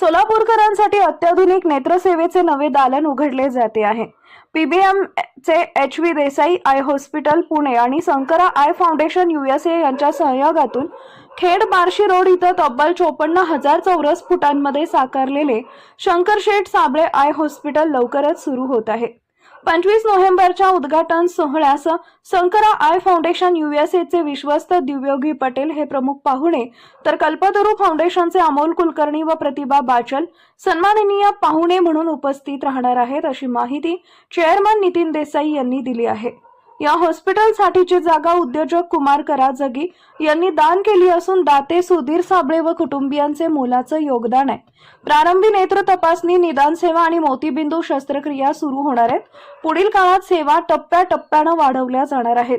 सोलापूरकरांसाठी अत्याधुनिक नेत्रसेवेचे नवे दालन उघडले जाते आहे. पीबीएम चे H V Desai eye hospital Pune आणि शंकरा आय फाउंडेशन युएसए यांच्या सहयोगातून खेड बार्शी रोड इथं तब्बल चोपन्न हजार चौरस फुटांमध्ये साकारलेले शंकरशेठ साबळे आय हॉस्पिटल लवकरच सुरू होत आहे. पंचवीस नोव्हेंबरच्या उद्घाटन सोहळ्यास शंकरा आय फाउंडेशन युएसएचे विश्वस्त दिव्योगी पटेल हे प्रमुख पाहुणे तर कल्पतरू फाउंडेशनचे अमोल कुलकर्णी व प्रतिभा बाचल सन्माननीय पाहुणे म्हणून उपस्थित राहणार आहेत अशी माहिती चेअरमन नितीन देसाई यांनी दिली आहे. या हॉस्पिटलसाठीची जागा उद्योजक कुमार कराजगी यांनी दान केली असून दाते सुधीर साबळे व कुटुंबियांचे मोलाचं योगदान आहे. प्रारंभी नेत्र तपासणी निदान सेवा आणि मोतीबिंदू शस्त्रक्रिया सुरू होणार आहेत. पुढील काळात सेवा टप्प्याटप्प्यानं वाढवल्या जाणार आहेत.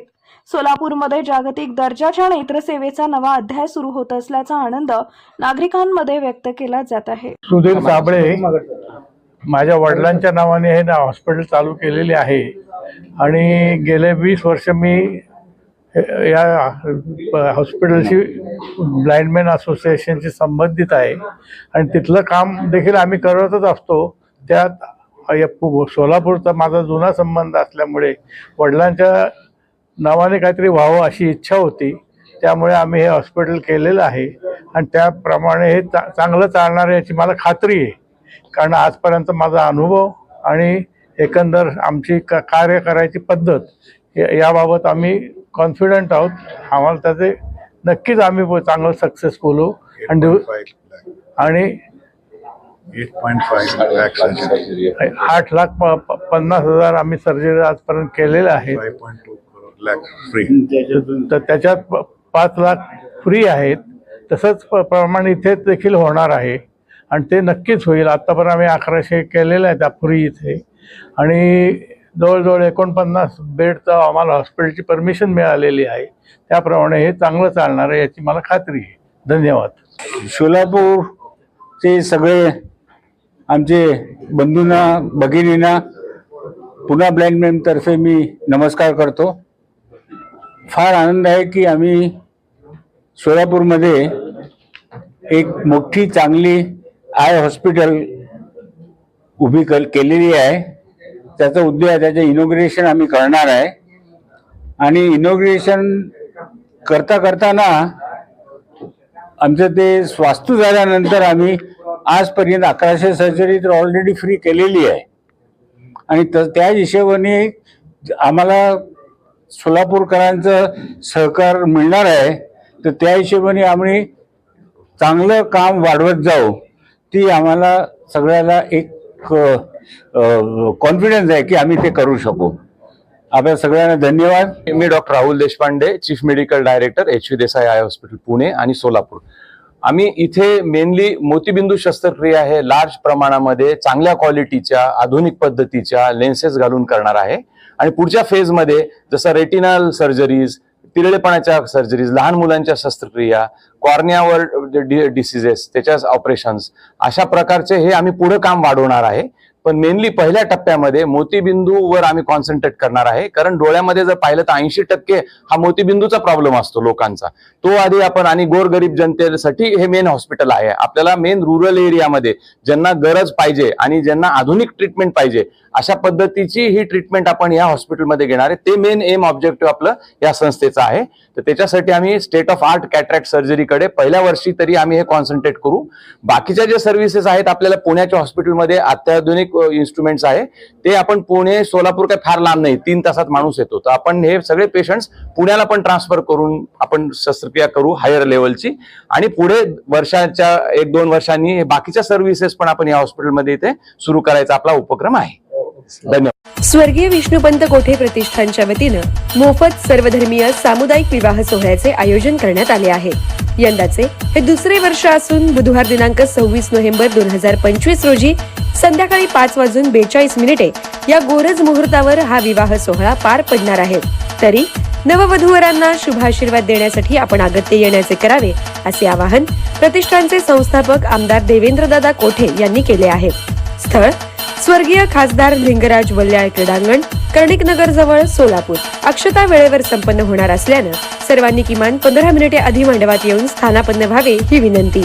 सोलापूरमध्ये जागतिक दर्जाच्या नेत्रसेवेचा नवा अध्याय सुरू होत असल्याचा आनंद नागरिकांमध्ये व्यक्त केला जात आहे. सुधीर साबळे माझ्या वडिलांच्या नावाने हे हॉस्पिटल चालू केलेले आहे. आणि गेले वीस वर्ष मी हे- या हॉस्पिटलशी ब्लाइंडमॅन असोसिएशनशी संबंधित आहे. आणि तिथलं काम देखील आम्ही करतच असतो. त्यात या सोलापूरचा माझा जुना संबंध असल्यामुळे वडिलांच्या नावाने काहीतरी व्हावं अशी इच्छा होती. त्यामुळे आम्ही हे हॉस्पिटल केलेलं आहे. आणि त्याप्रमाणे हे चा चांगलं चालणार आहे याची मला खात्री आहे. कारण आजपर्यंत माझा अनुभव आणि एकंदर आमची क कार्य करायची पद्धत या- याबाबत आम्ही कॉन्फिडंट आहोत. आम्हाला त्याचे नक्कीच आम्ही चांगलं सक्सेसफुल होऊ. आणि आणि 8.5 lakh surgery. आठ लाख पन्नास हजार आम्ही सर्जरी आजपर्यंत केलेल्या आहेत. 5.2 crore lakh free. तर त्याच्यात पाच लाख फ्री आहेत. तसंच प्रमाण इथे देखील होणार आहे. आणि ते नक्कीच होईल. आत्तापर्यंत आम्ही अकराशे केलेले आहेत फ्री इथे. आणि जवळजवळ एकोणपन्नास बेडचं आम्हाला हॉस्पिटलची परमिशन मिळालेली आहे. त्याप्रमाणे हे चांगलं चालणार आहे याची मला खात्री आहे. धन्यवाद. सोलापूरचे सगळे आमचे बंधूंना भगिनींना पुन्हा ब्लाइंड मॅमतर्फे मी नमस्कार करतो. फार आनंद आहे की आम्ही सोलापूरमध्ये एक मोठी चांगली आय हॉस्पिटल उभी कल केलेली आहे. त्याचं उद्योग त्याचं इनोग्रेशन आम्ही करणार आहे. आणि इनोग्रेशन करता करताना आमचं ते स्वास्तू झाल्यानंतर आम्ही आजपर्यंत अकराशे सर्जरी तर ऑलरेडी फ्री केलेली आहे. आणि त त्या हिशोबाने आम्हाला सोलापूरकरांचं सहकार मिळणार आहे. तर त्या हिशोबाने आम्ही चांगलं काम वाढवत जाऊ. ती आम्हाला सगळ्याला एक कॉन्फिडन्स आहे की आम्ही ते करू शकू. आपल्या सगळ्यांना धन्यवाद. मी doctor Rahul Deshpande chief medical director H V Desai eye hospital Pune आणि सोलापूर. आम्ही इथे मेनली मोतीबिंदू शस्त्रक्रिया हे लार्ज प्रमाणामध्ये चांगल्या क्वालिटीच्या आधुनिक पद्धतीच्या लेन्सेस घालून करणार आहे. आणि पुढच्या फेजमध्ये जसं रेटिनल सर्जरीज तिरळेपणाच्या सर्जरीज लहान मुलांच्या शस्त्रक्रिया कॉर्नियावर डिसिजेस त्याच्या ऑपरेशन्स अशा प्रकारचे हे आम्ही पुढे काम वाढवणार आहे. पण मेनली पहिल्या टप्प्यामध्ये मोतीबिंदूवर आम्ही कॉन्सन्ट्रेट करणार आहे. कारण डोळ्यामध्ये जर पाहिलं तर ऐंशी टक्के हा मोतीबिंदूचा प्रॉब्लेम असतो लोकांचा. तो आधी आपण आणि गोरगरीब जनतेसाठी हे मेन हॉस्पिटल आहे. आपल्याला मेन रुरल एरियामध्ये ज्यांना गरज पाहिजे आणि ज्यांना आधुनिक ट्रीटमेंट पाहिजे अशा पद्धतीची ही ट्रीटमेंट आपण या हॉस्पिटलमध्ये घेणार आहे. ते मेन एम ऑब्जेक्टिव्ह आपलं या संस्थेचं आहे. तर त्याच्यासाठी आम्ही स्टेट ऑफ आर्ट कॅट्रॅक्ट सर्जरीकडे पहिल्या वर्षी तरी आम्ही हे कॉन्सन्ट्रेट करू. बाकीच्या ज्या सर्व्हिसेस आहेत आपल्याला पुण्याच्या हॉस्पिटलमध्ये अत्याधुनिक इन्स्ट्रुमेंट्स आहे. ते आपण पुणे सोलापूर काही फार लांब नाही. तीन तासात माणूस येतो. तर आपण हे सगळे पेशंट्स पुण्याला पण ट्रान्सफर करून आपण शस्त्रक्रिया करू हायर लेवलची आणि पुढे वर्षाच्या एक दोन वर्षांनी बाकीच्या सर्व्हिसेस पण आपण या हॉस्पिटलमध्ये इथे सुरू करायचा आपला उपक्रम आहे. धन्यवाद. स्वर्गीय विष्णुपंत कोठे प्रतिष्ठानच्या वतीनं मोफत सर्वधर्मीय सामुदायिक विवाह सोहळ्याचे आयोजन करण्यात आले आहे. यंदाचे. हे दुसरे वर्ष असून बुधवार दिनांक सव्वीस नोव्हेंबर दोन हजार पंचवीस रोजी संध्याकाळी पाच वाजून बेचाळीस मिनिटे या गोरज मुहूर्तावर हा विवाह सोहळा पार पडणार आहे. तरी नववधूवरांना शुभाशीर्वाद देण्यासाठी आपण अगत्य येण्याचे करावे असे आवाहन प्रतिष्ठानचे संस्थापक आमदार देवेंद्रदादा कोठे यांनी केले आहे. स्थळ स्वर्गीय खासदार लिंगराज वल्याळ क्रीडांगण कर्णिक नगर जवळ सोलापूर. अक्षता वेळेवर संपन्न होणार असल्यानं सर्वांनी किमान पंधरा मिनिटे आधी मांडवात येऊन स्थानापन्न व्हावे ही विनंती.